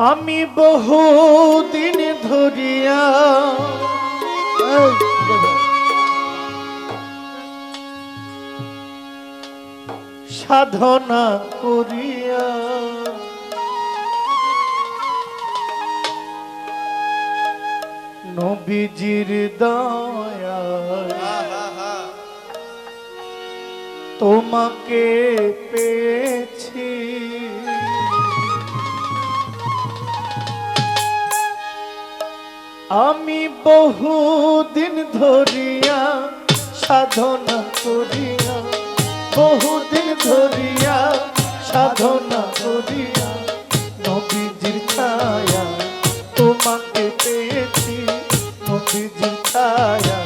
আমি বহুদিন ধরিয়া সাধনা করিয়া নবীজির দয়া তোমাকে পেয়ে আমি বহু দিন ধরিয়া সাধনা করিয়া, বহুদিন ধরিয়া সাধনা করিয়া, নবীজির ছায়া তোমাকে পেয়েছি, নবীজির ছায়া।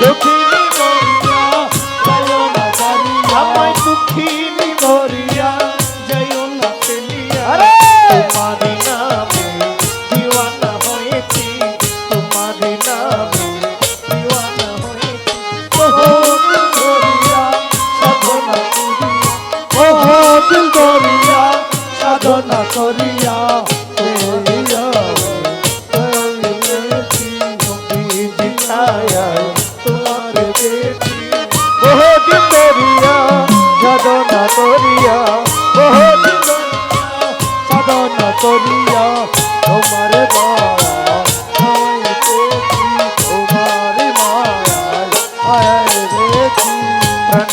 দুঃখিনী মরিয়া যায় না ছাড়িয়া আমায় দুঃখিনী মরিয়া যায় না ফেলিয়া তোমার নামে দিওয়ানা হয়েছি তোমার নামে দিওয়ানা হয়েছি ওহো দিল করিয়া সাধনা করিয়া ওহো দিল করিয়া সাধনা করিয়া করিয়া করিয়া তোমার দেখি বহুত করিয়া সাধনা করিয়া বহুত সাধনা করিয়া তোমার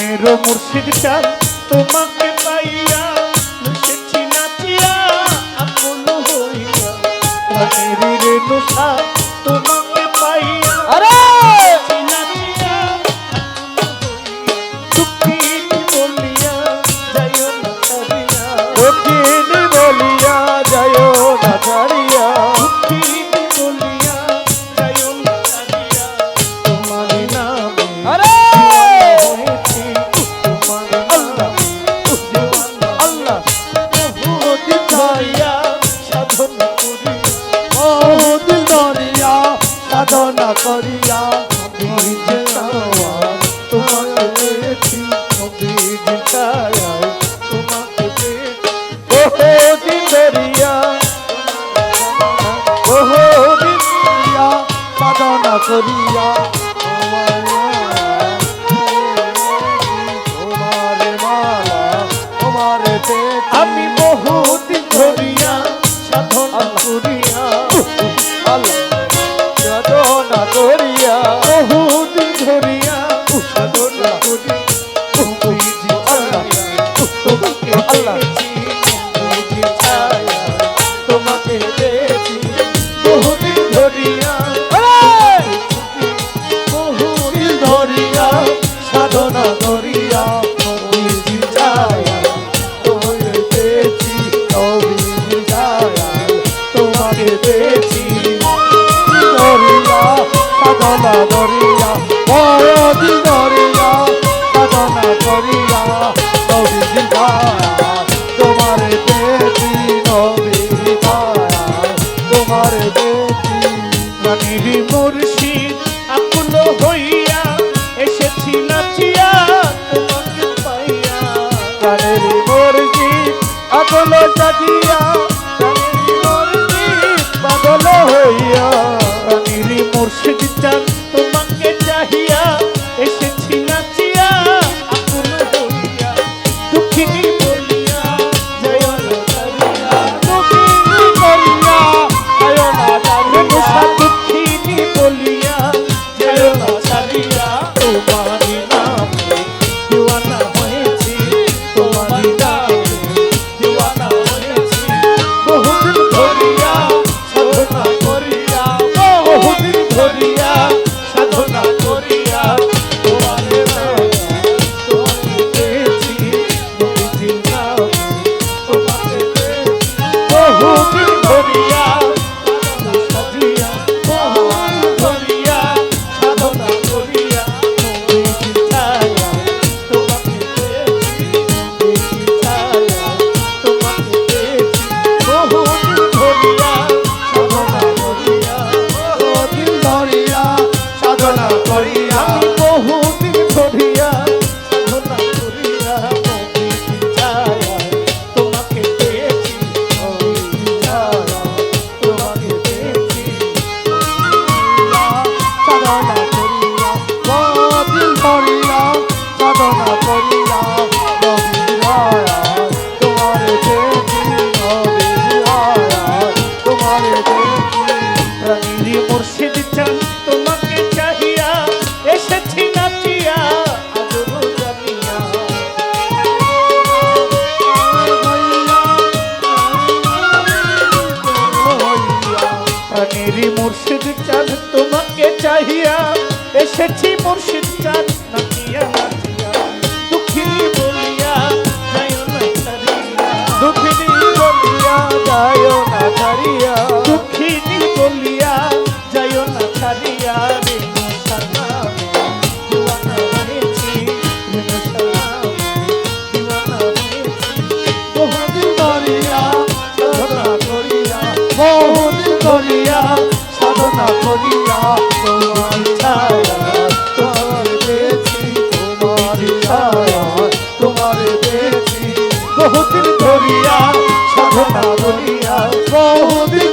তোমার মুর্শিদ চাল তোমার কামনা করিয়া তুমি যে তোমাকে পেয়েছি তোমাকে বহু দিন ধরিয়া বহু দিন ধরিয়া, সাধনা করিয়া আমার বলা Bolivia. মুর্শিদ চাঁদ তোমাকে চাহিয়া এসেছি মুর্শিদ চাঁদ নাকিয়া দুঃখিনী বলিয়া যায় না দুঃখিনী বলিয়া যায় না ছাড়িয়া। দুঃখিনী বলিয়া যায় না ছাড়িয়া রে Oh, করিয়া তোমার ছায়া তোমার পেয়েছি তোমার ছায়া তোমার পেয়েছি বহুদিন ধরিয়া সাধনা করিয়া বহুদিন